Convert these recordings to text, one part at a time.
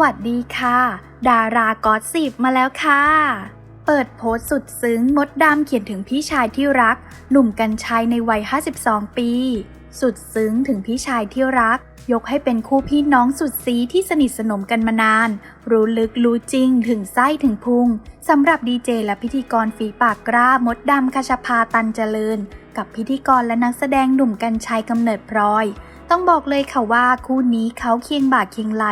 วัสดีค่ะ ดารากอสสิบมาแล้วค่ะ เปิดโพสต์สุดซึ้งมดดำเขียนถึงพี่ชายที่รัก หนุ่มกัญชัยในวัย 52 ปี สุดซึ้งถึงพี่ชายที่รัก ยกให้เป็นคู่พี่น้องสุดซีที่สนิทสนมกันมานาน รู้ลึกรู้จริงถึงไส้ถึงพุงสำหรับดีเจและพิธีกรฝีปากกล้ามดดำคชภาตันเจริญ กับพิธีกรและนักแสดงหนุ่มกัญชัยกำเนิดพลอย ต้องบอกเลยค่ะว่าคู่นี้เขาเคียงบ่าเคียงไหล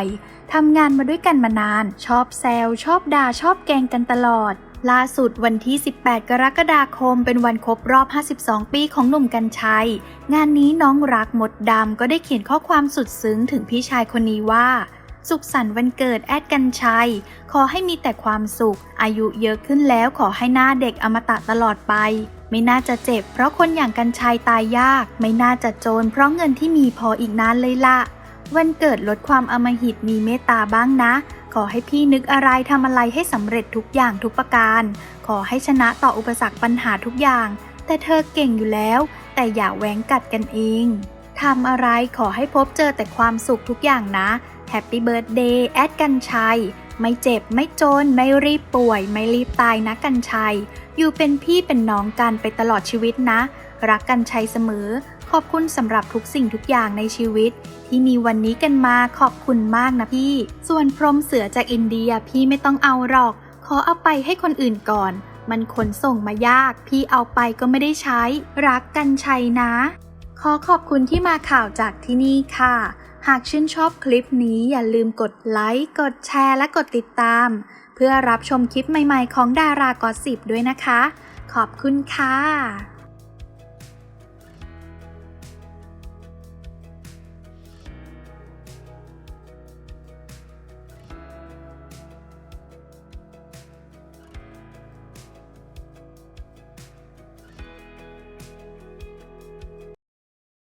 ทำงานมาด้วยกันมานาน ชอบแซวชอบด่าชอบแกงกันตลอด ล่าสุดวันที่ 18 กรกฎาคม เป็นวันครบรอบ 52 ปีของหนุ่มกัญชัย งานนี้น้องรักมดดำก็ได้เขียนข้อความสุดซึ้งถึงพี่ชายคนนี้ว่า สุขสันต์วันเกิดแอดกัญชัย ขอให้มีแต่ความสุข อายุเยอะขึ้นแล้วขอให้หน้าเด็กอมตะตลอดไป ไม่น่าจะเจ็บ เพราะคนอย่างกัญชัยตายยาก ไม่น่าจะจน เพราะเงินที่มีพออีกนานเลยล่ะ วันเกิดลดความอมหิตมีเมตตาบ้างนะ ขอให้พี่นึกอะไรทำอะไรให้สำเร็จทุกอย่างทุกประการ ขอให้ชนะต่ออุปสรรคปัญหาทุกอย่าง แต่เธอเก่งอยู่แล้ว แต่อย่าแหวงกัดกันเองทำอะไรขอให้พบเจอแต่ความสุขทุกอย่างนะแฮปปี้เบิร์ดเดย์แอดกันชัย ไม่เจ็บไม่จน ไม่รีบป่วย ไม่รีบตายนะกันชัย อยู่เป็นพี่เป็นน้องกันไปตลอดชีวิตนะ รักกันชัยเสมอ ขอบคุณสำหรับทุกสิ่งทุกอย่างในชีวิต ที่มีวันนี้กันมาขอบคุณมากนะพี่ ส่วนพรมเสือจากอินเดียพี่ไม่ต้องเอาหรอก ขอเอาไปให้คนอื่นก่อน มันขนส่งมายาก พี่เอาไปก็ไม่ได้ใช้ รักกันชัยนะ ขอขอบคุณที่มาข่าวจากที่นี่ค่ะ หากชื่นชอบคลิปนี้อย่าลืมกดไลค์ กดแชร์ และกดติดตาม เพื่อรับชมคลิปใหม่ๆของดารากอสสิบด้วยนะคะ ขอบคุณค่ะ